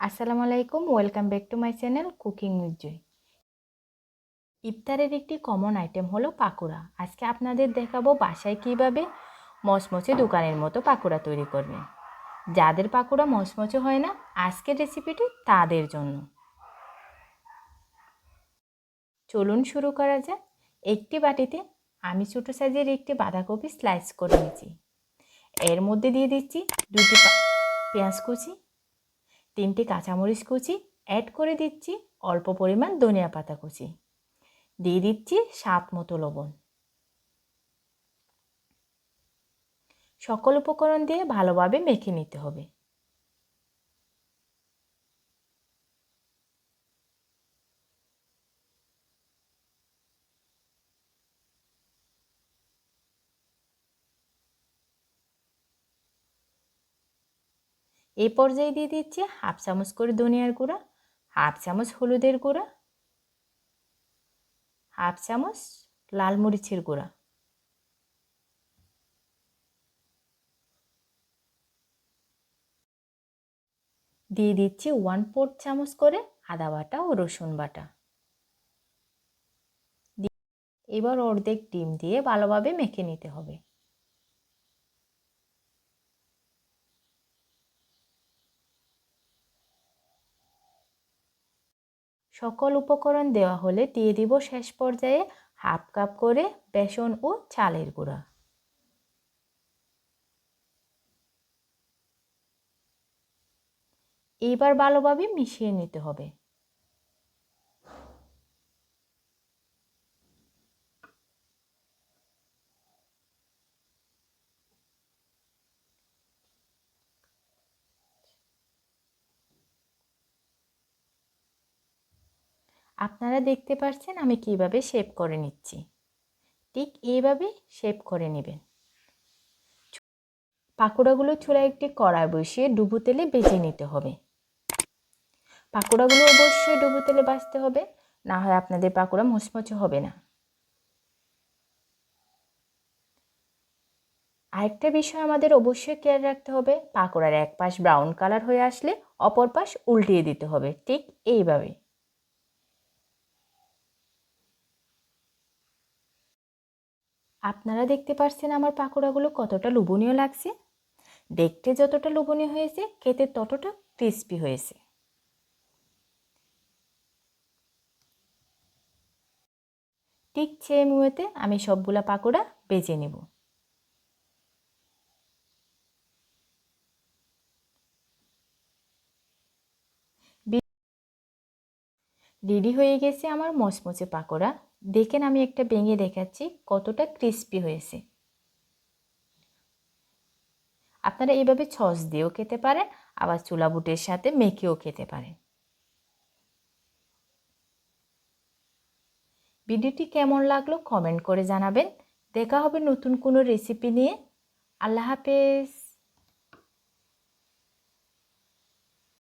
আসসালামু আলাইকুম, welcome back to my channel cooking with Joy. ইফতারের একটি কমন আইটেম হলো পাকোড়া। আজকে আপনাদের দেখাবো বাসায় কীভাবে মচমচে দোকানের মতো পাকোড়া তৈরি করবেন যাদের পাকোড়া মচমচে হয় না, আজকের রেসিপিটি তাদের জন্য। চলুন শুরু করা যাক। একটি বাটিতে আমি ছোটো সাইজের একটি বাঁধাকপি স্লাইস করে নিয়েছি এর মধ্যে দিয়ে দিচ্ছি দুটি পেঁয়াজ কুচি তিনটি কাঁচামরিচ কুচি অ্যাড করে দিচ্ছি অল্প পরিমাণ ধনিয়া পাতা কুচি। দিয়ে দিচ্ছি স্বাদ মতো লবণ। সকল উপকরণ দিয়ে ভালোভাবে মেখে নিতে হবে। এই পর্যায়ে দিয়ে দিচ্ছি হাফ চামচ করে ধনিয়ার গুঁড়া, হাফ চামচ হলুদের গুঁড়া, হাফ চামচ লাল মরিচের গুঁড়া। দিয়ে দিচ্ছি ওয়ান ফোর্থ চামচ করে আদা বাটা ও রসুন বাটা। এবার অর্ধেক ডিম দিয়ে ভালোভাবে মেখে নিতে হবে। সকল উপকরণ দেওয়া হলে দিয়ে দিব শেষ পর্যায়ে হাফ কাপ করে বেসন ও চালের গুঁড়া। এইবার ভালোভাবে মিশিয়ে নিতে হবে। আপনারা দেখতে পাচ্ছেন আমি কীভাবে শেপ করে নিচ্ছি। ঠিক এইভাবে শেপ করে নেবেন। পাকোড়াগুলো চুলায় একটি কড়ায় বসিয়ে ডুবো তেলে বেজে নিতে হবে। পাকোড়াগুলো অবশ্যই ডুবো তেলে বাছতে হবে, না হয় আপনাদের পাকোড়া মুচমুচে হবে না। আরেকটা বিষয় আমাদের অবশ্যই কেয়ার রাখতে হবে, পাকোড়ার এক পাশ ব্রাউন কালার হয়ে আসলে অপর পাশ উল্টিয়ে দিতে হবে, ঠিক এইভাবে। আপনারা দেখতে পাচ্ছেন আমার পাকোড়াগুলো কতটা লোভনীয় লাগছে। দেখতে যতটা লোভনীয় হয়েছে, খেতে ততটা ক্রিস্পি হয়েছে। ঠিক সেম ওয়েতে আমি সবগুলা পাকোড়া বেজে নেব। রেডি হয়ে গেছে আমার মচমচে পাকোড়া। দেখেন আমি একটা ভেঙে দেখাচ্ছি কতটা ক্রিস্পি হয়েছে। আপনারা এইভাবে ছস দিয়েও খেতে পারেন, আবার চুলা বুটের সাথে মেখেও খেতে পারেন। ভিডিওটি কেমন লাগল কমেন্ট করে জানাবেন। দেখা হবে নতুন কোনো রেসিপি নিয়ে। আল্লাহ হাফেজ।